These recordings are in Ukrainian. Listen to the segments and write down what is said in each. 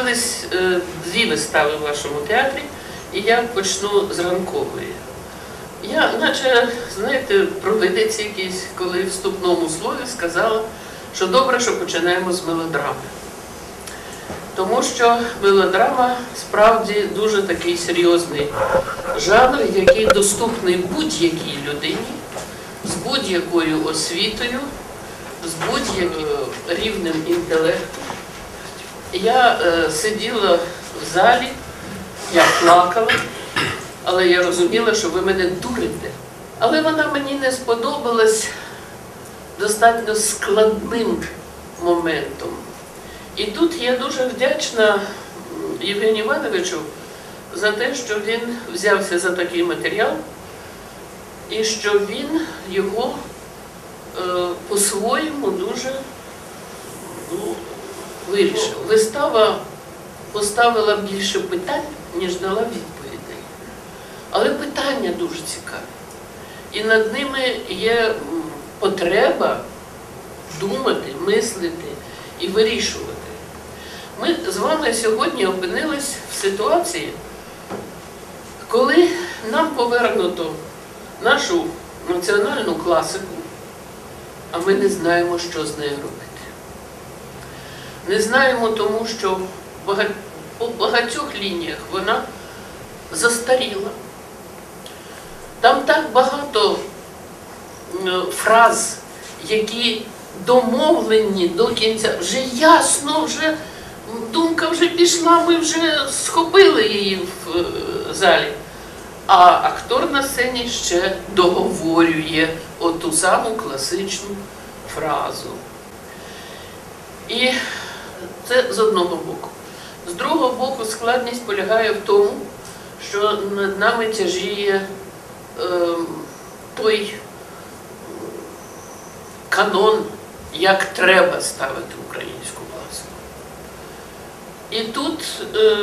проводились е, дві вистави в вашому театрі, і я почну з ранкової. Я, наче, знаєте, провидець якийсь, коли в вступному слові сказала, що добре, що починаємо з мелодрами. Тому що мелодрама справді дуже такий серйозний жанр, який доступний будь-якій людині, з будь-якою освітою, з будь-яким рівнем інтелекту. Я е, сиділа в залі, я плакала, але я розуміла, що ви мене дурите. Але вона мені не сподобалась достатньо складним моментом. І тут я дуже вдячна Євгенію Івановичу за те, що він взявся за такий матеріал і що він його е, по-своєму дуже вирішив. Вистава поставила більше питань, ніж дала відповідей. Але питання дуже цікаві. І над ними є потреба думати, мислити і вирішувати. Ми з вами сьогодні опинились в ситуації, коли нам повернуто нашу національну класику, а ми не знаємо, що з нею робити. Не знаємо тому, що по багатьох лініях вона застаріла. Там так багато фраз, які домовлені до кінця, вже ясно, вже думка вже пішла, ми вже схопили її в е, залі. А актор на сцені ще договорює оту саму класичну фразу. І це з одного боку. З другого боку, складність полягає в тому, що над нами тяжіє ем, той канон, як треба ставити українську класику. І тут е,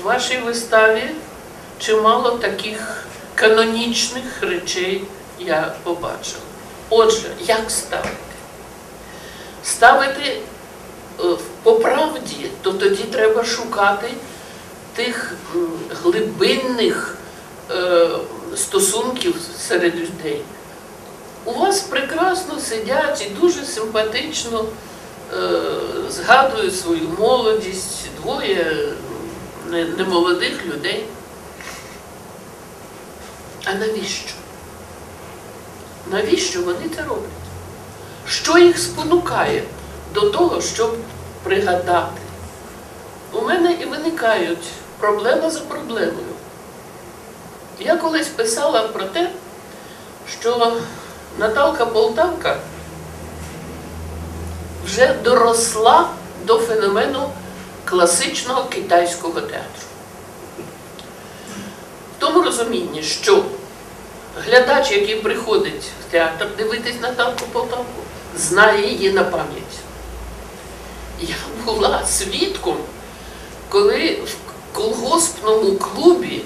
в вашій виставі чимало таких канонічних речей я побачила. Отже, як ставити? Ставити е, по правді, то тоді треба шукати тих глибинних е, стосунків серед людей. У вас прекрасно сидять і дуже симпатично е, згадують свою молодість, двоє немолодих людей. А навіщо? Навіщо вони це роблять? Що їх спонукає до того, щоб пригадати? У мене і виникають проблема за проблемою. Я колись писала про те, що Наталка Полтавка вже доросла до феномену класичного китайського театру. В тому розумінні, що глядач, який приходить в театр дивитись Наталку Полтавку, знає її на пам'ять. Була свідком, коли в колгоспному клубі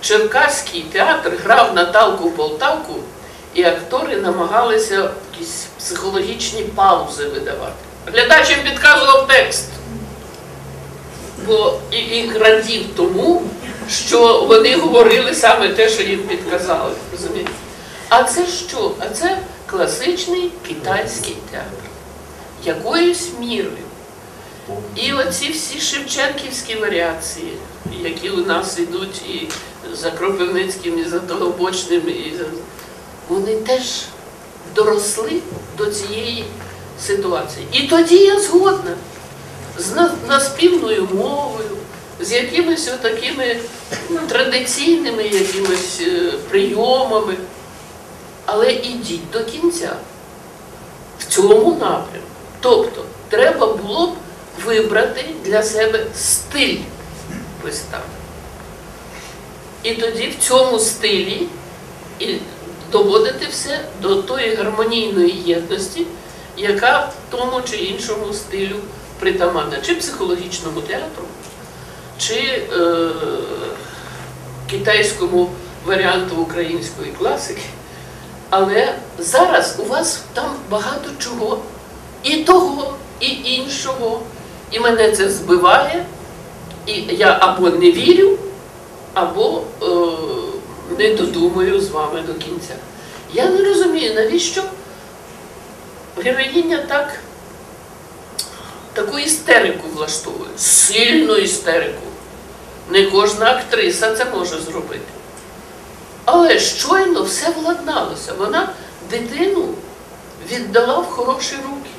Черкаський театр грав Наталку Полтавку, і актори намагалися якісь психологічні паузи видавати. Глядач їм підказував текст. Бо і, і радів тому, що вони говорили саме те, що їм підказали. розумієте? А це що? А це класичний китайський театр. Якоюсь мірою. І оці всі шевченківські варіації, які у нас йдуть і за Кропивницьким, і за Тогобочним, і за... вони теж доросли до цієї ситуації. І тоді я згодна з наспівною мовою, з якимись такими традиційними якимись е, прийомами. Але ідіть до кінця в цьому напрямку. Тобто, треба було б вибрати для себе стиль вистави. І тоді в цьому стилі і доводити все до тої гармонійної єдності, яка в тому чи іншому стилю притаманна, чи психологічному театру, чи е, китайському варіанту української класики. Але зараз у вас там багато чого, і того, і іншого. І мене це збиває, І я або не вірю, або е, не додумаю з вами до кінця. Я не розумію, навіщо героїня так таку істерику влаштовує, сильну істерику. Не кожна актриса це може зробити. Але щойно все владналося. Вона дитину віддала в хороші руки.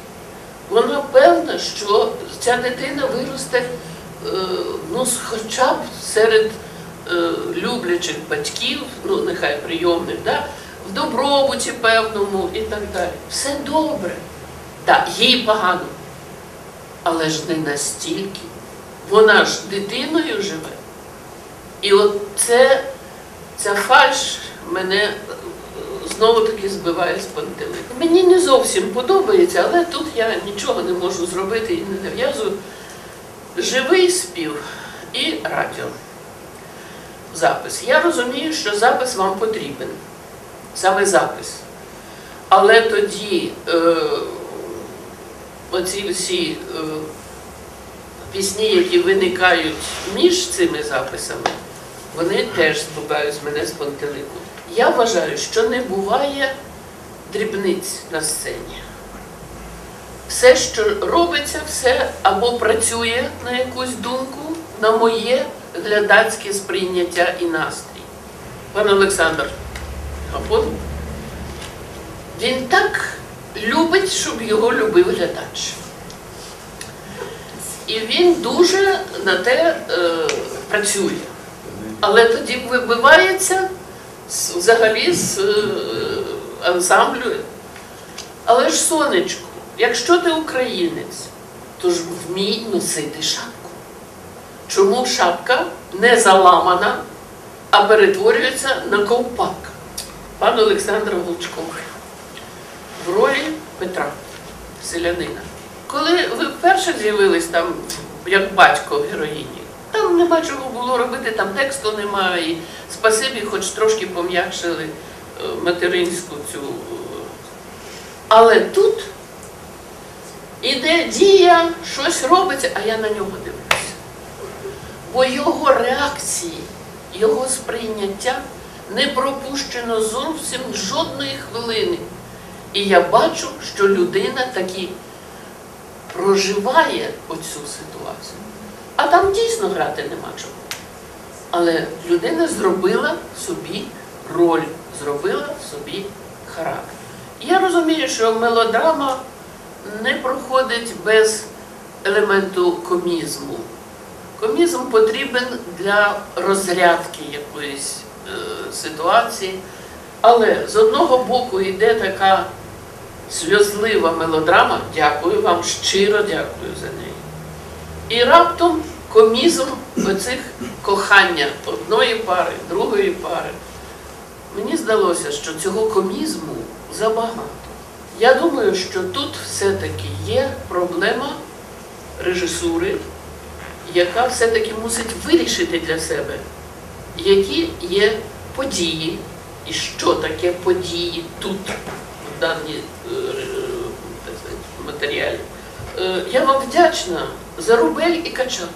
Вона певна, що ця дитина виросте е, ну, хоча б серед е, люблячих батьків, ну нехай прийомних, да? в добробуті певному і так далі. Все добре. Так, їй погано. Але ж не настільки. Вона ж дитиною живе. І от це, ця фальш мене знову-таки збиває з пантелику. Мені не зовсім подобається, але тут я нічого не можу зробити і не нав'язую. Живий спів і радіо. Запис. Я розумію, що запис вам потрібен. Саме запис. Але тоді е, оці всі е, пісні, які виникають між цими записами, вони теж збивають мене з пантелику. Я вважаю, що не буває дрібниць на сцені. Все, що робиться, все або працює на якусь думку, на моє глядацьке сприйняття і настрій. Пан Олександр Гапон, він так любить, щоб його любив глядач. І він дуже на те е, працює. Але тоді вибивається взагалі з е, ансамблю. Але ж сонечко, якщо ти українець, то ж вмій носити шапку. Чому шапка не заламана, а перетворюється на ковпак? Пан Олександр Волчков в ролі Петра, селянина. Коли ви вперше з'явились там як батько героїні, там нема чого було робити, там тексту немає. Спасибі, хоч трошки пом'якшили е, материнську цю. е. Але тут іде дія, щось робиться, а я на нього дивлюся. Бо його реакції, його сприйняття не пропущено зовсім жодної хвилини. І я бачу, що людина таки проживає оцю ситуацію. А там дійсно грати нема чого. Але людина зробила собі роль, зробила собі характер. Я розумію, що мелодрама не проходить без елементу комізму. Комізм потрібен для розрядки якоїсь е, ситуації, але з одного боку йде така сльозлива мелодрама, дякую вам, щиро дякую за неї. І раптом комізм оцих кохання одної пари, другої пари. Мені здалося, що цього комізму забагато. Я думаю, що тут все-таки є проблема режисури, яка все-таки мусить вирішити для себе, які є події і що таке події тут, в даній е, е, матеріалі. Е, Я вам вдячна за рубель і качанку.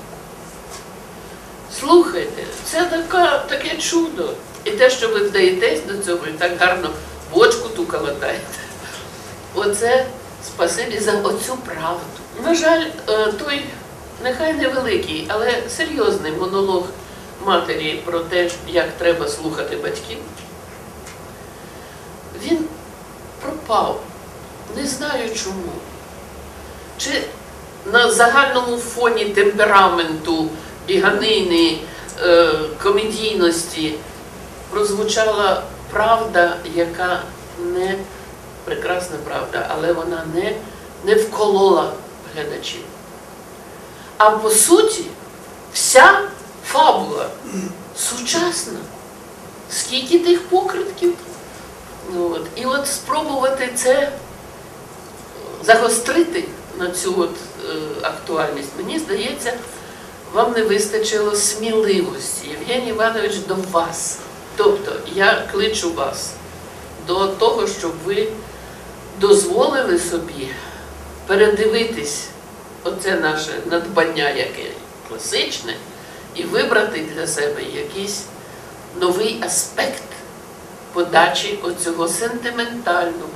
Слухайте, це така, таке чудо. І те, що ви вдаєтесь до цього, і так гарно бочку ту калатаєте. Оце спасибі за оцю правду. На жаль, е, той нехай невеликий, але серйозний монолог матері про те, як треба слухати батьків, він пропав. Не знаю чому. Чи на загальному фоні темпераменту, біганини, е, комедійності прозвучала правда, яка не прекрасна правда, але вона не, не вколола глядачів. А по суті, вся фабула сучасна. Скільки тих покритків? Ну, от. І от спробувати це загострити на цю от, е, актуальність, мені здається, вам не вистачило сміливості. Євгеній Іванович, до вас. Тобто я кличу вас до того, щоб ви дозволили собі передивитись оце наше надбання, яке класичне, і вибрати для себе якийсь новий аспект подачі оцього сентиментального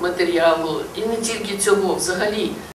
матеріалу, і не тільки цього, взагалі